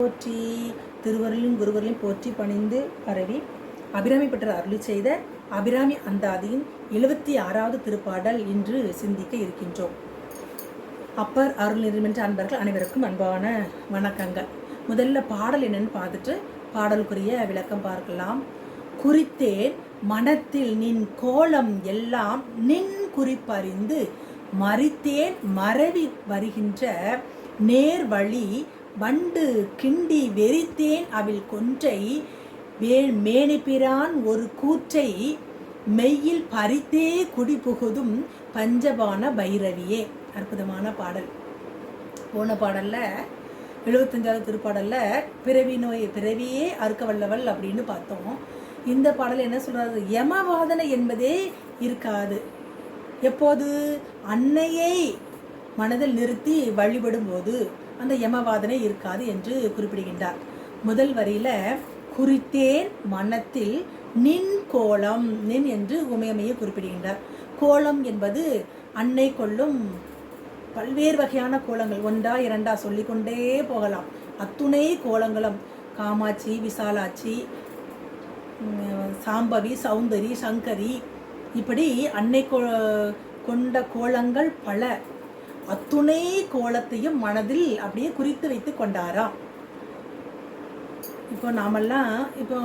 போற்றி திருவருளையும் குருவர்களையும் போற்றி பணிந்து பரவி அபிராமி பெற்ற அருளி செய்த அபிராமி அந்தாதியின் எழுபத்தி ஆறாவது திருப்பாடல் இன்று சிந்திக்க இருக்கின்றோம். அப்பர் அருள் நிறுவன்ற அன்பர்கள் அனைவருக்கும் அன்பான வணக்கங்கள். முதல்ல பாடல் என்னன்னு பார்த்துட்டு பாடலுக்குரிய விளக்கம் பார்க்கலாம். குறித்தேன் மனத்தில் நின் கோலம் எல்லாம் நின் குறிப்பறிந்து மறித்தேன் மறவி வருகின்ற நேர் வழி வண்டு கிண்டி வெறித்தேன் அவில் கொன்றை வே மேனிப்பிரான் ஒரு கூற்றை மெய்யில் பறித்தே குடி புகுதும் பஞ்சபான பைரவியே. அற்புதமான பாடல். போன பாடலில் எழுபத்தஞ்சாவது திருப்பாடலில் பிறவி நோய் பிறவியே அறுக்க வல்லவள் அப்படின்னு பார்த்தோம். இந்த பாடல் என்ன சொல்கிறது யமவாதனை என்பதே இருக்காது. எப்போது? அன்னையை மனதில் நிறுத்தி வழிபடும் போது அந்த யமவாதனை இருக்காது என்று குறிப்பிடுகின்றார். முதல் வரியில குறித்தேன் மனத்தில் நின் கோலம் நின் என்று உமையமையை குறிப்பிடுகின்றார். கோலம் என்பது அன்னை கொள்ளும் பல்வேறு வகையான கோலங்கள். ஒன்றா இரண்டா சொல்லிக்கொண்டே போகலாம். அத்துணை கோலங்களும் காமாட்சி விசாலாட்சி சாம்பவி சௌந்தரி சங்கரி இப்படி அன்னை கொ கொண்ட கோலங்கள் பல. அத்துணை கோலத்தையும் மனதில் அப்படியே குறித்து வைத்து கொண்டாராம். இப்போ நாமெல்லாம் இப்போ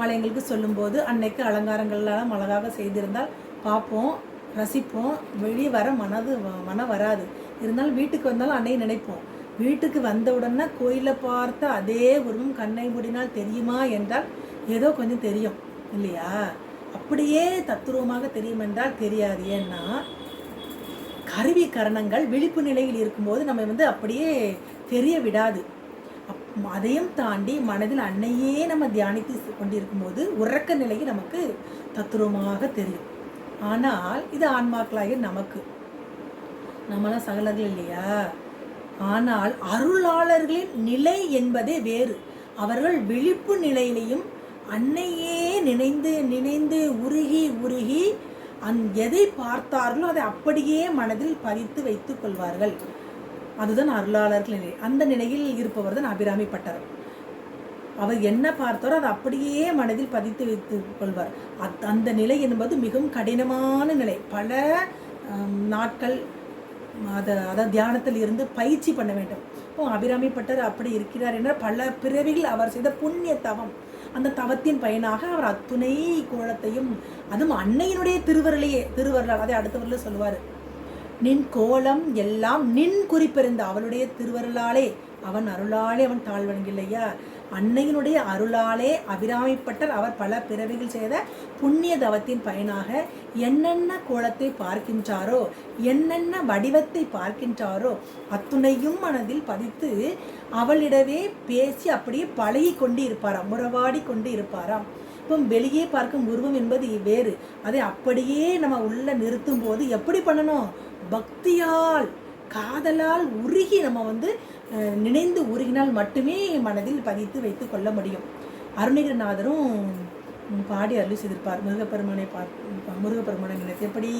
ஆலயங்களுக்கு சொல்லும்போது அன்னைக்கு அலங்காரங்கள்லாம் அழகாக செய்திருந்தால் பார்ப்போம் ரசிப்போம். வெளியே வர மனது வ- மனம் வராது. இருந்தாலும் வீட்டுக்கு வந்தாலும் அன்னையை நினைப்போம். வீட்டுக்கு வந்தவுடனே கோயிலில் கோயிலை பார்த்த அதே உருவம் கண்ணை மூடினால் தெரியுமா என்றால் ஏதோ கொஞ்சம் தெரியும் இல்லையா? அப்படியே தத்துருவமாக தெரியும் என்றால் தெரியாது. ஏன்னா கருவி கரணங்கள் விழிப்பு நிலையில் இருக்கும்போது நம்ம வந்து அப்படியே தெரிய விடாது. அப்- அதையும் தாண்டி மனதில் அன்னையே நம்ம தியானித்து கொண்டிருக்கும்போது உறக்க நிலையில் நமக்கு தத்துரூபமாக தெரியும். ஆனால் இது ஆன்மாக்களாகிய நமக்கு. நம்மளாம் சகலர்கள் இல்லையா? ஆனால் அருளாளர்களின் நிலை என்பதே வேறு. அவர்கள் விழிப்பு நிலையிலையும் அன்னையே நினைந்து நினைந்து உருகி உருகி அந் எதை பார்த்தார்களோ அதை அப்படியே மனதில் பதித்து வைத்துக் கொள்வார்கள். அதுதான் அருளாளர்கள் நிலை. அந்த நிலையில் இருப்பவர் தான் அபிராமி பட்டர். அவர் என்ன பார்த்தாரோ அதை அப்படியே மனதில் பதித்து வைத்துக் கொள்வார். அத் அந்த நிலை என்பது மிகவும் கடினமான நிலை. பல நாட்கள் அதை அதை தியானத்தில் இருந்து பயிற்சி பண்ண வேண்டும். ஓ அபிராமி பட்டர் அப்படி இருக்கிறார் என்ற பல பிறவிகள் அவர் செய்த புண்ணிய தவம் அந்த தவத்தின் பயனாக அவர் அத்துணை கோலத்தையும் அதுவும் அன்னையினுடைய திருவருளையே திருவருளால் அதை அடுத்தவரில் சொல்லுவார். நின் கோலம் எல்லாம் நின் குறிப்பிருந்த அவளுடைய திருவருளாலே அவன் அருளாலே அவன் தாழ்வணங்கில்லையா? அன்னையினுடைய அருளாலே அபிராமிப்பட்டர் அவர் பல பிறவிகள் செய்த புண்ணிய தவத்தின் பயனாக என்னென்ன கோலத்தை பார்க்கின்றாரோ என்னென்ன வடிவத்தை பார்க்கின்றாரோ அத்துணையும் மனதில் பதித்து அவளிடவே பேசி அப்படியே பழகி கொண்டு இருப்பாராம் உறவாடி கொண்டு இருப்பாராம் இப்போ வெளியே பார்க்கும் உருவம் என்பது வேறு. அதை அப்படியே நம்ம உள்ள நிறுத்தும் போது எப்படி பண்ணணும்? பக்தியால் காதலால் உருகி நம்ம வந்து நினைந்து உருகினால் மட்டுமே மனதில் பதித்து வைத்து கொள்ள முடியும். அருணகிரிநாதரும் பாடி அருளி செய்திருப்பார். முருகப்பெருமானை பார்த்து முருகப்பெருமானை நினைத்து. எப்படி?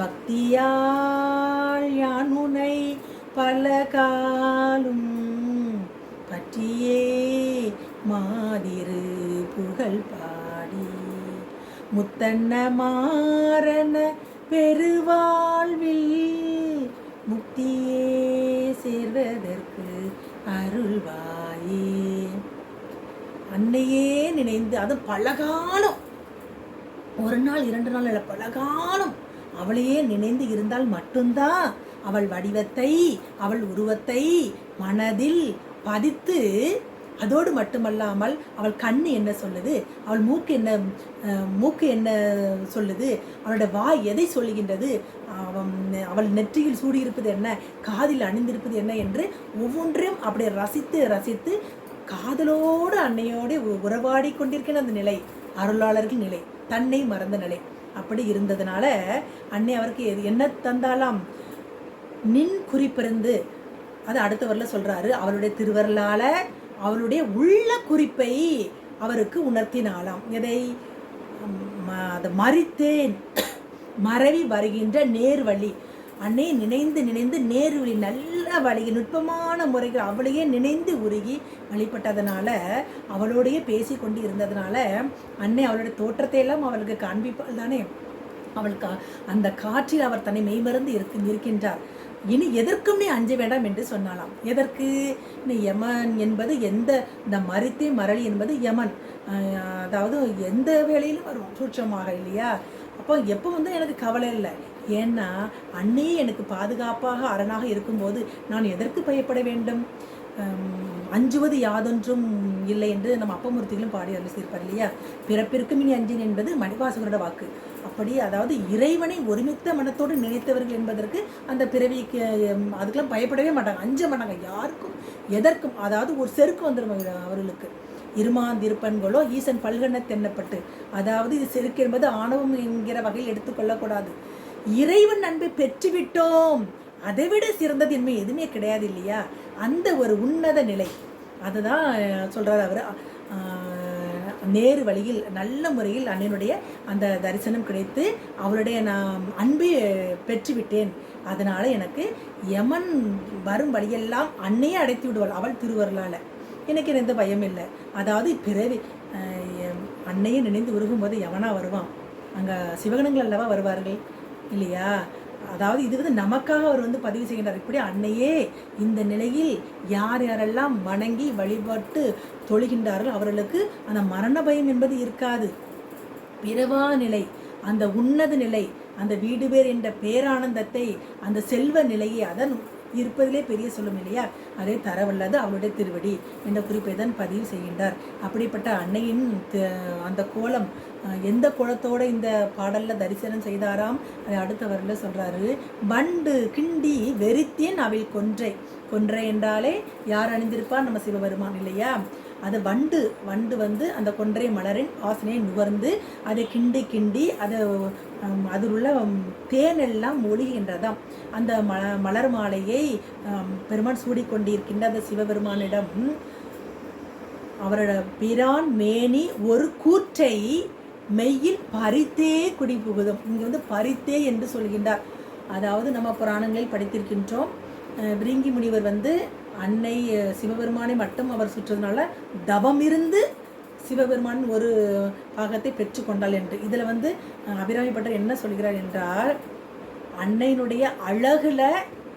பக்தியால் யான் உனை பல காலும் பற்றியே மாதிரு புகழ் பாடி. முத்தன்ன மாறன பெருவாழ்வில் முக்தியே சேர்வதற்கு அருள்வாயே. அன்னையே நினைந்து அது பலகாலம். ஒரு நாள் இரண்டு நாள் இல்லை பலகாலம். அவளையே நினைந்து இருந்தால் மட்டும்தான் அவள் வடிவத்தை அவள் உருவத்தை மனதில் பதித்து அதோடு மட்டுமல்லாமல் அவள் கண் என்ன சொல்லுது? அவள் மூக்கு என்ன மூக்கு என்ன சொல்லுது? அவளோட வாய் எதை சொல்லுகின்றது? அவள் நெற்றியில் சூடியிருப்பது என்ன? காதில் அணிந்திருப்பது என்ன என்று ஒவ்வொன்றையும் அப்படியே ரசித்து ரசித்து காதலோடு அன்னையோடு உ- உறவாடி கொண்டிருக்கிற அந்த நிலை அருளாளர்கள் நிலை தன்னை மறந்த நிலை. அப்படி இருந்ததுனால அன்னை அவருக்கு எது- என்ன தந்தாலாம்? நின் குறிப்பிருந்து அது அடுத்தவரில் சொல்கிறாரு அவருடைய திருவரலால் அவருடைய உள்ள குறிப்பை அவருக்கு உணர்த்தினாலாம் எதை ம- அதை மறித்தேன். மறவி வருகின்ற நேர்வழி. அன்னை நினைந்து நினைந்து நேர்வழி நல்ல வழி. நுட்பமான முறைகள் அவளையே நினைந்து உருகி வழிபட்டதுனால அவளோடையே பேசி கொண்டு இருந்ததுனால அன்னை அவளுடைய தோற்றத்தை எல்லாம் அவளுக்கு காண்பிப்பாள் தானே. அவள் கா அந்த காற்றில் அவர் தன்னை மெய்மறந்து இருக்கு இருக்கின்றார் இனி எதற்கும் நீ அஞ்ச வேண்டாம் என்று சொன்னாலாம் எதற்கு? நீ யமன் என்பது எந்த இந்த மரித்தே மரளி என்பது யமன். அதாவது எந்த வேலையிலும் வரும் சூட்சமாக இல்லையா? அப்போ எப்போ வந்து எனக்கு கவலை இல்லை. ஏன்னா அன்னையே எனக்கு பாதுகாப்பாக அரணாக இருக்கும்போது நான் எதற்கு பயப்பட வேண்டும்? அஞ்சுவது யாதொன்றும் இல்லை என்று நம்ம அப்பமூர்த்திகளும் பாடி அருளிச்சிருப்பார் இல்லையா? பிறப்பிற்கும் இனி அஞ்சின் என்பது மணிவாசகரோட வாக்கு. அப்படி அதாவது இறைவனை ஒருமித்த மனத்தோடு நினைத்தவர்கள் என்பதற்கு அந்த பிறவிக்கு அதுக்கெல்லாம் பயப்படவே மாட்டாங்க அஞ்ச மாட்டாங்க. யாருக்கும் எதற்கும் அதாவது ஒரு செருக்கு வந்துடும் அவர்களுக்கு. இருமாந்திருப்பன்களோ ஈசன் பல்கன தென்னப்பட்டு. அதாவது இது செருக்கு என்பது ஆணவம் என்கிற வகையில் எடுத்துக்கொள்ளக்கூடாது இறைவன் அன்பை பெற்றுவிட்டோம். அதை விட சிறந்தது இனிமே எதுவுமே கிடையாது இல்லையா? அந்த ஒரு உன்னத நிலை. அதுதான் சொல்கிறார் அவர். நேரு வழியில் நல்ல முறையில் அண்ணனுடைய அந்த தரிசனம் கிடைத்து அவருடைய நான் அன்பை பெற்றுவிட்டேன். அதனால் எனக்கு யமன் வரும் வழியெல்லாம் அன்னையே அடைத்து விடுவாள் அவள் திருவருளால். எனக்கு எந்த பயம் இல்லை. அதாவது பிறவி அன்னையே அன்னையை நினைந்து உருகும்போது எவனா வருவான். அங்கே சிவகணங்கள் அல்லவா வருவார்கள்? இல்லையா? அதாவது இது வந்து நமக்காக அவர் வந்து பதிவு செய்கின்றார். இப்படி அன்னையே இந்த நிலையில் யார் யாரெல்லாம் வணங்கி வழிபட்டு தொழுகின்றார்கள் அவர்களுக்கு அந்த மரண பயம் என்பது இருக்காது. பிறவா நிலை அந்த உன்னத நிலை அந்த வீடு பேர் என்ற பேரானந்தத்தை அந்த செல்வ நிலையை அதன் இருப்பதிலே பெரிய சொல்லும் இல்லையா? அதை தரவல்லது அவளுடைய திருவடி என்ற குறிப்பை தான் பதிவு செய்கின்றார். அப்படிப்பட்ட அன்னையின் அந்த கோலம் எந்த கோலத்தோட இந்த பாடல்ல தரிசனம் செய்தாராம்? அதை அடுத்த வரல சொல்றாரு வண்டு கிண்டி வெறித்தேன் அவில் கொன்றை. கொன்றை என்றாலே யார் அணிந்திருப்பார் நம்ம சிவபெருமான் இல்லையா? அது வண்டு வண்டு வந்து அந்த கொன்றை மலரின் வாசனையை நுகர்ந்து அதை கிண்டி கிண்டி அதை அதில் உள்ள தேனெல்லாம் ஒழுகின்றதாம் அந்த ம மலர் மாலையை பெருமான் சூடிக்கொண்டிருக்கின்ற அந்த சிவபெருமானிடம். அவரோட பிரான் மேனி ஒரு கூற்றை மெய்யில் பறித்தே குடி புகுதும். இங்கே வந்து பறித்தே என்று சொல்கின்றார். அதாவது நம்ம புராணங்களில் படித்திருக்கின்றோம் விரிங்கி முனிவர் வந்து அன்னை சிவபெருமானை மட்டும் அவர் சுற்றதுனால தவம் இருந்து சிவபெருமான் ஒரு பாகத்தை பெற்றுக்கொண்டாள் என்று. இதில் வந்து அபிராமிப்பட்டர் என்ன சொல்கிறார் என்றால் அன்னையினுடைய அழகுல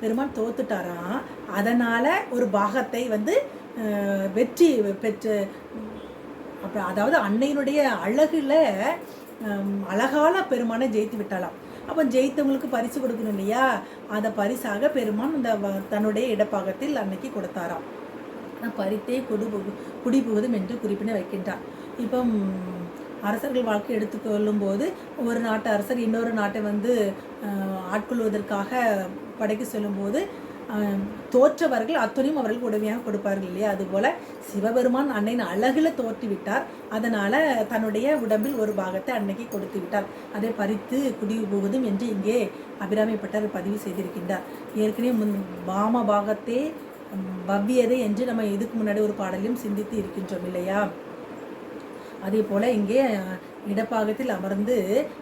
பெருமான் தோத்துட்டாராம் அதனால ஒரு பாகத்தை வந்து வெற்றி பெற்று அப்போ அதாவது அன்னையினுடைய அழகுல அழகால பெருமானை ஜெயித்து விட்டாலாம் அப்போ ஜெயித்தவங்களுக்கு பரிசு கொடுக்கணும் இல்லையா? அதை பரிசாக பெருமான் அந்த வ- தன்னுடைய இடப்பாகத்தில் அன்னைக்கு கொடுத்தாராம். பறித்தே குடி குடி புகுதும் என்று குறிப்பினை வைக்கின்றார். இப்போ அரசர்கள் வாழ்க்கை எடுத்துக்கொள்ளும் போது ஒரு நாட்டு அரசர் இன்னொரு நாட்டை வந்து ஆட்கொள்வதற்காக படைக்கு சொல்லும்போது தோற்றவர்கள் அத்தனையும் அவர்களுக்கு உடமையாக கொடுப்பார்கள் இல்லையா? அதுபோல சிவபெருமான் அன்னையின் அழகில் தோற்றி விட்டார். அதனால தன்னுடைய உடம்பில் ஒரு பாகத்தை அன்னைக்கு கொடுத்து விட்டார். அதை பறித்து குடி போவதும் என்று இங்கே அபிராமி பதிவு செய்திருக்கின்றார். ஏற்கனவே முன் வாம பாகத்தே ம், என்று நம்ம இதுக்கு முன்னாடி ஒரு பாடலையும் சிந்தித்து இருக்கின்றோம் இல்லையா? அதே போல இங்கே இடப்பாகத்தில் அமர்ந்து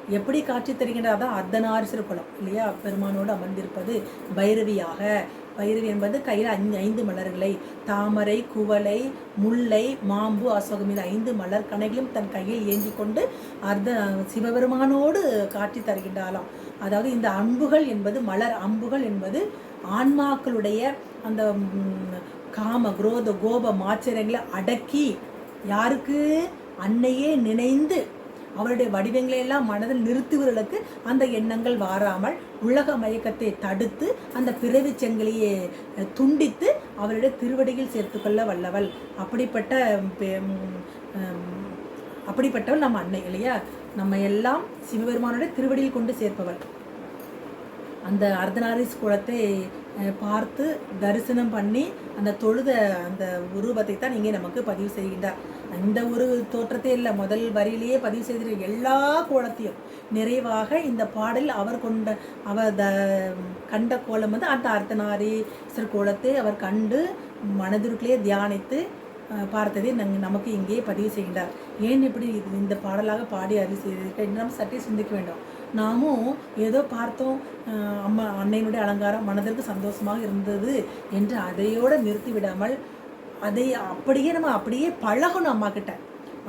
எப்படி காட்சி தருகின்றதா அதான் அர்த்தநாரிசர் குலம் இல்லையா? பெருமானோடு அமர்ந்திருப்பது பைரவியாக. பைரவி என்பது கையில் ஐந்து ஐந்து மலர்களை. தாமரை குவளை முல்லை மாம்பு அசோகம் இது ஐந்து மலர் கணைகளும் தன் கையில் ஏந்தி கொண்டு அர்த்த சிவபெருமானோடு காட்சி தருகின்றாலாம் அதாவது இந்த அம்புகள் என்பது மலர் அம்புகள் என்பது ஆன்மாக்களுடைய அந்த காம குரோத கோப மாச்சரியங்களை அடக்கி யாருக்கு? அன்னையே நினைந்து அவருடைய வடிவங்களை எல்லாம் மனதில் நிறுத்துவர்களுக்கு அந்த எண்ணங்கள் வாராமல் உலக மயக்கத்தை தடுத்து அந்த பிறவி செங்கலியை துண்டித்து அவருடைய திருவடியில் சேர்த்துக்கொள்ள வல்லவள். அப்படிப்பட்ட அப்படிப்பட்டவள் நம்ம அன்னை இல்லையா? நம்ம எல்லாம் சிவபெருமானுடைய திருவடியில் கொண்டு சேர்ப்பவள். அந்த அர்த்தநாரீஸ் குலத்தை பார்த்து தரிசனம் பண்ணி அந்த தொழுத அந்த உருவத்தை தான் இங்கே நமக்கு பதிவு செய்கின்றார். இந்த ஒரு தோற்றத்தை இல்லை. முதல் வரியிலேயே பதிவு செய்திருக்க எல்லா கோலத்தையும் நிறைவாக இந்த பாடல் அவர் கொண்ட அவர் த கண்ட கோலம் வந்து அந்த அர்த்தநாரீஸ்வரர் கோலத்தை அவர் கண்டு மனதிற்குள்ளே தியானித்து பார்த்ததே பார்த்ததை நங் நமக்கு இங்கே பதிவு செய்கின்றார். ஏன் இப்படி இது இந்த பாடலாக பாடி அறிவு செய்திருக்க? இன்னும் நாம் சற்றே சிந்திக்க வேண்டும். நாமும் ஏதோ பார்த்தோம் அம்மா அன்னையினுடைய அலங்காரம் மனதிற்கு சந்தோஷமாக இருந்தது என்று அதையோடு நிறுத்தி விடாமல் அதை அப்படியே நம்ம அப்படியே பழகணும் அம்மா கிட்ட.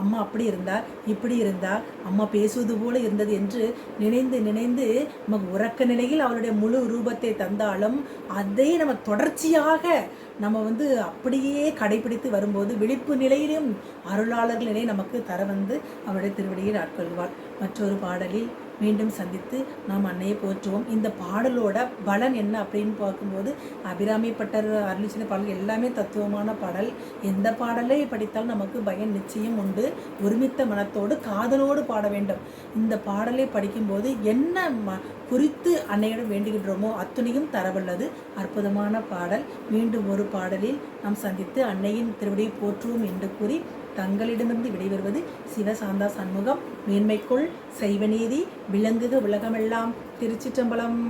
அம்மா அப்படி இருந்தா இப்படி இருந்தா அம்மா பேசுவது போல இருந்தது என்று நினைந்து நினைந்து நமக்கு உறக்க நிலையில் அவருடைய முழு ரூபத்தை தந்தாலும் அதை நம்ம தொடர்ச்சியாக நம்ம வந்து அப்படியே கடைபிடித்து வரும்போது விழிப்பு நிலையிலும் அருளாளர்கள் நமக்கு தர வந்து அவருடைய திருவடியில் ஆட்கொள்வார். மற்றொரு பாடலில் மீண்டும் சந்தித்து நாம் அன்னையை போற்றுவோம். இந்த பாடலோட பலன் என்ன அப்படின்னு பார்க்கும்போது அபிராமி பட்டர் அருளிச்சின பாடல் எல்லாமே தத்துவமான பாடல். எந்த பாடலை படித்தாலும் நமக்கு பயன் நிச்சயம் உண்டு. ஒருமித்த மனத்தோடு காதலோடு பாட வேண்டும். இந்த பாடலை படிக்கும்போது என்ன ம குறித்து அன்னையிடம் வேண்டுகின்றோமோ அத்துணையும் தரவல்லது அற்புதமான பாடல். மீண்டும் ஒரு பாடலில் நாம் சந்தித்து அன்னையின் திருவடியை போற்றுவோம் என்று கூறி தங்களிடமிருந்து விடைபெறுவது சிவசாந்தா சண்முகம். மேன்மைக்குள் செய்வநீதி விளங்குக உலகமெல்லாம். திருச்சிற்றம்பலம்.